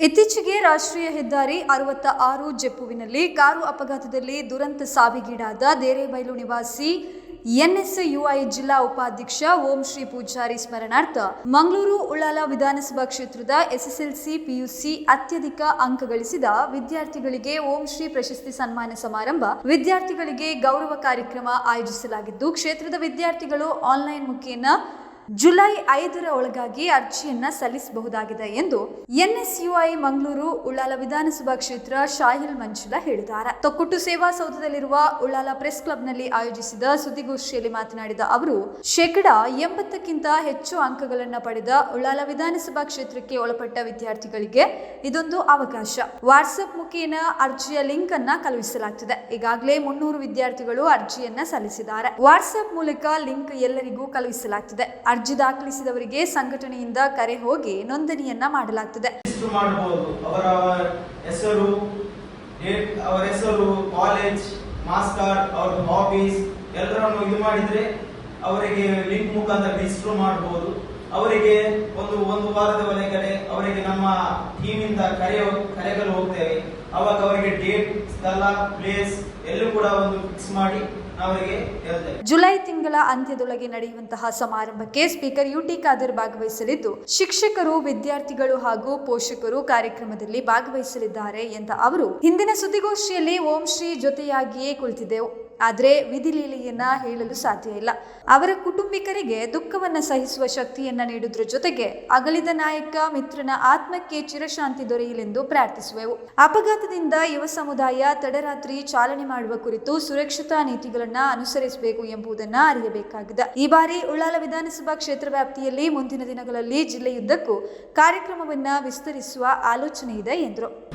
ಇತ್ತೀಚೆಗೆ ರಾಷ್ಟ್ರೀಯ ಹೆದ್ದಾರಿ ಅರವತ್ತ ಆರು ಜೆಪ್ಪುವಿನಲ್ಲಿ ಕಾರು ಅಪಘಾತದಲ್ಲಿ ದುರಂತ ಸಾವಿಗೀಡಾದ ದೇರೇಬೈಲು ನಿವಾಸಿ ಎನ್ಎಸ್ಯುಐ ಜಿಲ್ಲಾ ಉಪಾಧ್ಯಕ್ಷ ಓಂ ಶ್ರೀ ಪೂಜಾರಿ ಸ್ಮರಣಾರ್ಥ ಮಂಗಳೂರು ಉಳ್ಳಾಲ ವಿಧಾನಸಭಾ ಕ್ಷೇತ್ರದ ಎಸ್ಎಸ್ಎಲ್ಸಿ ಪಿಯುಸಿ ಅತ್ಯಧಿಕ ಅಂಕ ಗಳಿಸಿದ ವಿದ್ಯಾರ್ಥಿಗಳಿಗೆ ಓಂ ಶ್ರೀ ಪ್ರಶಸ್ತಿ ಸನ್ಮಾನ ಸಮಾರಂಭ, ವಿದ್ಯಾರ್ಥಿಗಳಿಗೆ ಗೌರವ ಕಾರ್ಯಕ್ರಮ ಆಯೋಜಿಸಲಾಗಿದ್ದು, ಕ್ಷೇತ್ರದ ವಿದ್ಯಾರ್ಥಿಗಳು ಆನ್ಲೈನ್ ಮುಖೇನ ಜುಲೈ ಐದರ ಒಳಗಾಗಿ ಅರ್ಜಿಯನ್ನ ಸಲ್ಲಿಸಬಹುದಾಗಿದೆ ಎಂದು ಎನ್ಎಸ್ಯುಐ ಮಂಗಳೂರು ಉಳ್ಳಾಲ ವಿಧಾನಸಭಾ ಕ್ಷೇತ್ರ ಶಾಹಿಲ್ ಮಂಜುಲಾ ಹೇಳಿದ್ದಾರೆ. ತೊಕ್ಕೊಟ್ಟು ಸೇವಾ ಸೌಧದಲ್ಲಿರುವ ಉಳ್ಳಾಲ ಪ್ರೆಸ್ ಕ್ಲಬ್ನಲ್ಲಿ ಆಯೋಜಿಸಿದ ಸುದ್ದಿಗೋಷ್ಠಿಯಲ್ಲಿ ಮಾತನಾಡಿದ ಅವರು, ಶೇಕಡ ಎಂಬತ್ತಕ್ಕಿಂತ ಹೆಚ್ಚು ಅಂಕಗಳನ್ನು ಪಡೆದ ಉಳ್ಳಾಲ ವಿಧಾನಸಭಾ ಕ್ಷೇತ್ರಕ್ಕೆ ಒಳಪಟ್ಟ ವಿದ್ಯಾರ್ಥಿಗಳಿಗೆ ಇದೊಂದು ಅವಕಾಶ. ವಾಟ್ಸ್ಆಪ್ ಮುಖೇನ ಅರ್ಜಿಯ ಲಿಂಕ್ ಅನ್ನ ಕಳುಹಿಸಲಾಗುತ್ತದೆ ಈಗಾಗಲೇ ಮುನ್ನೂರು ವಿದ್ಯಾರ್ಥಿಗಳು ಅರ್ಜಿಯನ್ನ ಸಲ್ಲಿಸಿದ್ದಾರೆ. ವಾಟ್ಸ್ಆಪ್ ಮೂಲಕ ಲಿಂಕ್ ಎಲ್ಲರಿಗೂ ಕಳುಹಿಸಲಾಗ್ತಿದೆ. ಅರ್ಜಿ ದಾಖಲಿಸಿದವರಿಗೆ ಸಂಘಟನೆಯಿಂದ ಕರೆ ಹೋಗಿ ನೋಂದಣಿಯನ್ನ ಮಾಡಬಹುದು ಅವರ ಹೆಸರು ಅವರ ಹೆಸರು, ಕಾಲೇಜ್, ಮಾಸ್ಟರ್ ಅವ್ರ ಹಾಬೀಸ್, ಎಲ್ಲರನ್ನು ಇದು ಮಾಡಿದ್ರೆ ಅವರಿಗೆ ಲಿಂಕ್ ಮುಖಾಂತರ ರಿಜಿಸ್ಟರ್ ಮಾಡಬಹುದು ಅವರಿಗೆ ಒಂದು ಒಂದು ವಾರದ ಒಳಗಡೆ ಅವರಿಗೆ ನಮ್ಮ ಟೀಮಿಂದ ಕರೆ ಕರೆಗಳು ಹೋಗ್ತೇವೆ. ಅವಾಗ ಅವರಿಗೆ ಡೇಟ್, ಸ್ಥಳ, ಪ್ಲೇಸ್ ಎಲ್ಲೂ ಕೂಡ ಒಂದು ಫಿಕ್ಸ್ ಮಾಡಿ ಜುಲೈ ತಿಂಗಳ ಅಂತ್ಯದೊಳಗೆ ನಡೆಯುವಂತಹ ಸಮಾರಂಭಕ್ಕೆ ಸ್ಪೀಕರ್ ಯುಟಿ ಖಾದರ್ ಭಾಗವಹಿಸಲಿದ್ದು, ಶಿಕ್ಷಕರು, ವಿದ್ಯಾರ್ಥಿಗಳು ಹಾಗೂ ಪೋಷಕರು ಕಾರ್ಯಕ್ರಮದಲ್ಲಿ ಭಾಗವಹಿಸಲಿದ್ದಾರೆ ಎಂದ ಅವರು, ಹಿಂದಿನ ಸುದ್ದಿಗೋಷ್ಠಿಯಲ್ಲಿ ಓಂ ಶ್ರೀ ಜೊತೆಯಾಗಿಯೇ ಕುಳಿತಿದ್ದೆವು. ಆದರೆ ವಿಧಿಲೀಲೆಯನ್ನ ಹೇಳಲು ಸಾಧ್ಯ ಇಲ್ಲ. ಅವರ ಕುಟುಂಬಿಕರಿಗೆ ದುಃಖವನ್ನು ಸಹಿಸುವ ಶಕ್ತಿಯನ್ನ ನೀಡುವುದರ ಜೊತೆಗೆ ಅಗಲಿದ ನಾಯಕ ಮಿತ್ರನ ಆತ್ಮಕ್ಕೆ ಚಿರಶಾಂತಿ ದೊರೆಯಲೆಂದು ಪ್ರಾರ್ಥಿಸುವೆವು. ಅಪಘಾತದಿಂದ ಯುವ ಸಮುದಾಯ ತಡರಾತ್ರಿ ಚಾಲನೆ ಮಾಡುವ ಕುರಿತು ಸುರಕ್ಷತಾ ನೀತಿಗಳನ್ನ ಅನುಸರಿಸಬೇಕು ಎಂಬುದನ್ನು ಅರಿಯಬೇಕಾಗಿದೆ. ಈ ಬಾರಿ ಉಳ್ಳಾಲ ವಿಧಾನಸಭಾ ಕ್ಷೇತ್ರ ವ್ಯಾಪ್ತಿಯಲ್ಲಿ ಮುಂದಿನ ದಿನಗಳಲ್ಲಿ ಜಿಲ್ಲೆಯುದ್ದಕ್ಕೂ ಕಾರ್ಯಕ್ರಮವನ್ನು ವಿಸ್ತರಿಸುವ ಆಲೋಚನೆ ಇದೆ ಎಂದರು.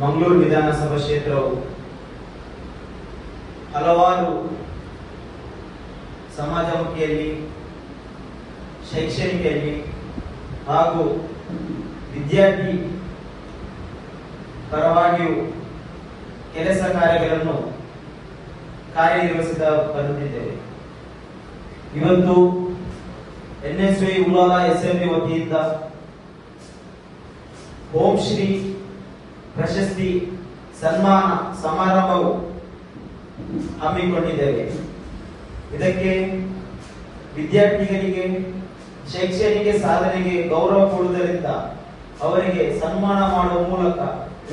ಮಂಗಳೂರು ವಿಧಾನಸಭಾ ಕ್ಷೇತ್ರವು ಹಲವಾರು ಸಮಾಜಮುಖಿಯಲ್ಲಿ ಶೈಕ್ಷಣಿಕೆಯಲ್ಲಿ ಹಾಗೂ ವಿದ್ಯಾರ್ಥಿ ಪರವಾಗಿಯೂ ಕೆಲಸ ಕಾರ್ಯಗಳನ್ನು ಕಾರ್ಯನಿರ್ವಹಿಸುತ್ತಾ ಬಂದಿದ್ದೇವೆ ಇವತ್ತು ಎನ್ಎಸ್ವಿ ಉಲಾಲ ಎಸ್ಎಂಬಿ ವತಿಯಿಂದ ಓಂ ಶ್ರೀ ಪ್ರಶಸ್ತಿ ಸನ್ಮಾನ ಸಮಾರಂಭವು ಹಮ್ಮಿಕೊಂಡಿದ್ದೇವೆ. ಇದಕ್ಕೆ ವಿದ್ಯಾರ್ಥಿಗಳಿಗೆ, ಶೈಕ್ಷಣಿಕ ಸಾಧನೆಗೆ ಗೌರವ ಕೊಡುವುದರಿಂದ ಅವರಿಗೆ ಸನ್ಮಾನ ಮಾಡುವ ಮೂಲಕ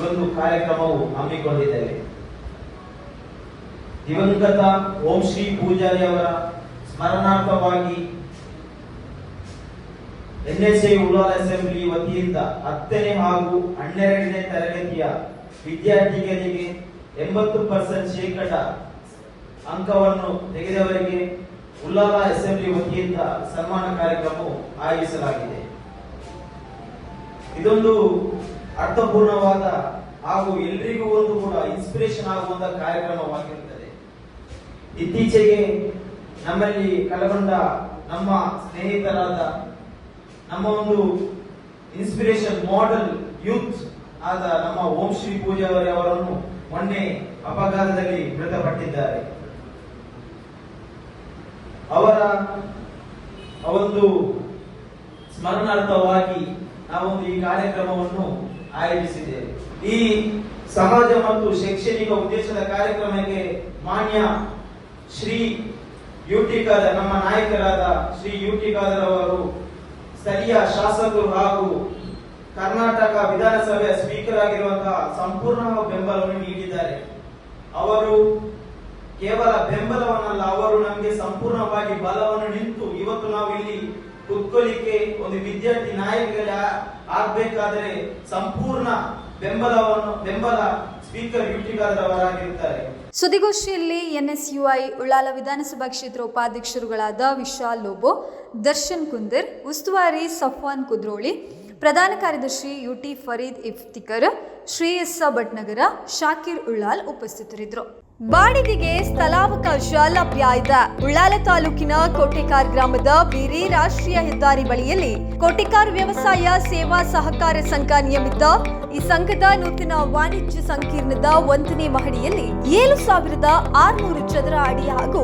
ಒಂದು ಕಾರ್ಯಕ್ರಮವು ಹಮ್ಮಿಕೊಂಡಿದ್ದೇವೆ. ದಿವಂಗತ ಓಂ ಶ್ರೀ ಪೂಜಾರಿ ಅವರ ಸ್ಮರಣಾರ್ಥವಾಗಿ ಎನ್ಎಸ್ಐ ಉಲಾಲ್ ಅಸೆಂಬ್ಲಿ ವತಿಯಿಂದ ಹತ್ತನೇ ಹಾಗೂ ಹನ್ನೆರಡನೇ ತರಗತಿಯ ವಿದ್ಯಾರ್ಥಿಗಳಿಗೆ ಎಂಬತ್ತು ಪರ್ಸೆಂಟ್ ಶೇಕಡ ಅಂಕವನ್ನು ತೆಗೆದವರಿಗೆ ಉಲ್ಲಾಲ ಅಸೆಂಬ್ಲಿ ವತಿಯಿಂದ ಸನ್ಮಾನ ಕಾರ್ಯಕ್ರಮವು ಆಯೋಜಿಸಲಾಗಿದೆ. ಇದೊಂದು ಅರ್ಥಪೂರ್ಣವಾದ ಹಾಗೂ ಎಲ್ರಿಗೂ ಒಂದು ಕೂಡ ಇನ್ಸ್ಪಿರೇಷನ್ ಆಗುವಂತಹ ಕಾರ್ಯಕ್ರಮವಾಗಿರುತ್ತದೆ. ಇತ್ತೀಚೆಗೆ ನಮ್ಮಲ್ಲಿ ಕಲಗೊಂಡ ನಮ್ಮ ಸ್ನೇಹಿತರಾದ ನಮ್ಮ ಒಂದು ಇನ್ಸ್ಪಿರೇಷನ್ ಮಾಡೆಲ್ ಯೂತ್ ಆದ ನಮ್ಮ ಓಂ ಶ್ರೀ ಪೂಜಾವರಿ ಅವರನ್ನು ಮೊನ್ನೆ ಅಪಘಾತದಲ್ಲಿ ಮೃತಪಟ್ಟಿದ್ದಾರೆ. ಅವರ ಒಂದು ಸ್ಮರಣಾರ್ಥವಾಗಿ ನಾವೊಂದು ಈ ಕಾರ್ಯಕ್ರಮವನ್ನು ಆಯೋಜಿಸಿದ್ದೇವೆ. ಈ ಸಮಾಜ ಮತ್ತು ಶೈಕ್ಷಣಿಕ ಉದ್ದೇಶದ ಕಾರ್ಯಕ್ರಮಕ್ಕೆ ಮಾನ್ಯ ಶ್ರೀ ಯುಟಿ ಖಾದರ್ ನಮ್ಮ ನಾಯಕರಾದ ಶ್ರೀ ಯುಟಿ ಖಾದರ್ ಅವರು ಸ್ಥಳೀಯ ಶಾಸಕರು ಹಾಗೂ ಕರ್ನಾಟಕ ವಿಧಾನಸಭೆಯ ಸ್ಪೀಕರ್ ಆಗಿರುವಂತಹ ಸಂಪೂರ್ಣ ಬೆಂಬಲವನ್ನು ನೀಡಿದ್ದಾರೆ. ಅವರು ಕೇವಲ ಬೆಂಬಲವನ್ನಲ್ಲ, ಅವರು ನಮಗೆ ಸಂಪೂರ್ಣವಾಗಿ ಬಲವನ್ನು ನಿಂತು ಇವತ್ತು ನಾವು ಇಲ್ಲಿ ಕುತ್ಕೊಳ್ಳಿಕ್ಕೆ ಒಂದು ವಿದ್ಯಾರ್ಥಿ ನಾಯಕರ ಆಗ್ಬೇಕಾದ್ರೆ ಸಂಪೂರ್ಣ ಬೆಂಬಲವನ್ನು, ಬೆಂಬಲ ಸ್ಪೀಕರ್ ಅವರಾಗಿರುತ್ತಾರೆ ಸುದ್ದಿಗೋಷ್ಠಿಯಲ್ಲಿ ಎನ್ಎಸ್ಯುಐ ಉಳ್ಳಾಲ ವಿಧಾನಸಭಾ ಕ್ಷೇತ್ರ ಉಪಾಧ್ಯಕ್ಷರುಗಳಾದ ವಿಶಾಲ್ ಲೋಬೋ, ದರ್ಶನ್ ಕುಂದರ್, ಉಸ್ತುವಾರಿ ಸಫ್ವಾನ್ ಕುದ್ರೋಳಿ, ಪ್ರಧಾನ ಕಾರ್ಯದರ್ಶಿ ಯುಟಿ ಫರೀದ್ ಇಫ್ತಿಕರ್, ಶ್ರೇಯಸ್ಸ ಭಟ್ನಗರ, ಶಾಕಿರ್ ಉಳ್ಳಾಲ್ ಉಪಸ್ಥಿತರಿದ್ದರು. ಬಾಡಿಗೆಗೆ ಸ್ಥಳಾವಕಾಶ ಲಭ್ಯ ಇದೆ. ಉಳ್ಳಾಲ ತಾಲೂಕಿನ ಕೋಟೆಕಾರ್ ಗ್ರಾಮದ ಬಿರಿ ರಾಷ್ಟ್ರೀಯ ಹೆದ್ದಾರಿ ಬಳಿಯಲ್ಲಿ ಕೋಟೆಕಾರ್ ವ್ಯವಸಾಯ ಸೇವಾ ಸಹಕಾರ ಸಂಘ ನಿಯಮಿತ ಈ ಸಂಘದ ನೂತನ ವಾಣಿಜ್ಯ ಸಂಕೀರ್ಣದ ಒಂದನೇ ಮಹಡಿಯಲ್ಲಿ ಏಳು ಸಾವಿರದ ಆರುನೂರು ಚದರ ಅಡಿ ಹಾಗೂ